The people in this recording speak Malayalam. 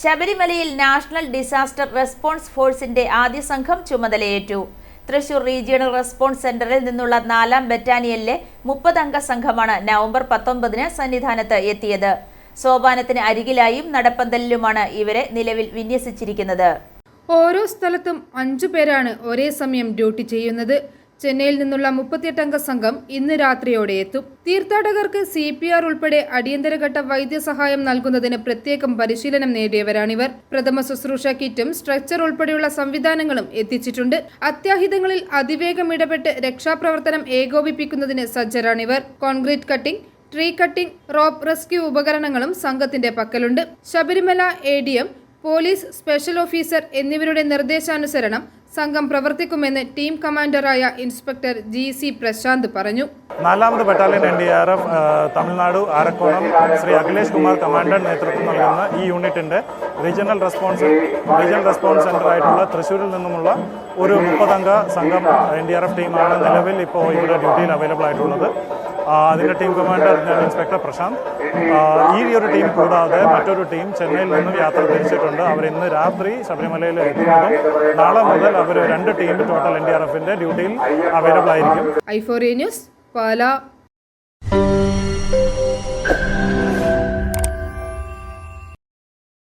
ശബരിമലയിൽ നാഷണൽ ഡിസാസ്റ്റർ റെസ്പോൺസ് ഫോഴ്സിന്റെ ആദ്യ സംഘം ചുമതലയേറ്റു. തൃശൂർ റീജിയണൽ റെസ്പോൺസ് സെന്ററിൽ നിന്നുള്ള നാലാം ബറ്റാലിയനിലെ മുപ്പതംഗ സംഘമാണ് നവംബർ പത്തൊമ്പതിന് സന്നിധാനത്ത് എത്തിയത്. സോപാനത്തിന് അരികിലായും നടപ്പന്തലിലുമാണ് ഇവരെ നിലവിൽ വിന്യസിച്ചിരിക്കുന്നത്. ഓരോ സ്ഥലത്തും അഞ്ചു പേരാണ് ഒരേ സമയം ഡ്യൂട്ടി ചെയ്യുന്നത്. ചെന്നൈയിൽ നിന്നുള്ള മുപ്പത്തിയെട്ടംഗ സംഘം ഇന്ന് രാത്രിയോടെ എത്തും. തീർത്ഥാടകർക്ക് സി പി ആർ ഉൾപ്പെടെ അടിയന്തരഘട്ട വൈദ്യസഹായം നൽകുന്നതിന് പ്രത്യേകം പരിശീലനം നേടിയവരാണിവർ. പ്രഥമ ശുശ്രൂഷ കിറ്റും സ്ട്രെച്ചർ ഉൾപ്പെടെയുള്ള സംവിധാനങ്ങളും എത്തിച്ചിട്ടുണ്ട്. അത്യാഹിതങ്ങളിൽ അതിവേഗം ഇടപെട്ട് രക്ഷാപ്രവർത്തനം ഏകോപിപ്പിക്കുന്നതിന് സജ്ജരാണിവർ. Concrete cutting tree cutting rope rescue ഉപകരണങ്ങളും സംഘത്തിന്റെ പക്കലുണ്ട്. Sabarimala M police special officer എന്നിവരുടെ നിർദ്ദേശാനുസരണം സംഘം പ്രവർത്തിക്കുമെന്ന് ടീം കമാൻഡറായ ഇൻസ്പെക്ടർ ജി സി പ്രശാന്ത് പറഞ്ഞു. നാലാമത് battalion N D R F Tamil Nadu Arakkonam Shri Akhilesh Kumar commander നേതൃത്വം നൽകുന്ന ഈ യൂണിറ്റിന്റെ regional response regional response centre ആയിട്ടുള്ള തൃശ്ശൂരിൽ നിന്നുമുള്ള ഒരു മുപ്പതംഗ സംഘം എൻ ഡി ആർ എഫ് ടീമാണ് നിലവിൽ ഇപ്പോൾ ഇവിടെ ഡ്യൂട്ടിയിൽ അവൈലബിൾ ആയിട്ടുള്ളത്. അതിന്റെ ടീം കമാൻഡർ ഇൻസ്പെക്ടർ പ്രശാന്ത്. ഈ ഒരു ടീം കൂടാതെ മറ്റൊരു ടീം ചെന്നൈയിൽ നിന്നും യാത്ര തിരിച്ചിട്ടുണ്ട്. അവർ ഇന്ന് രാത്രി ശബരിമലയിൽ എത്തുന്നതും നാളെ മുതൽ അവർ രണ്ട് team total N D R എഫിന്റെ ഡ്യൂട്ടിയിൽ അവൈലബിൾ ആയിരിക്കും. ഐഫോറിയ ന്യൂസ് പാല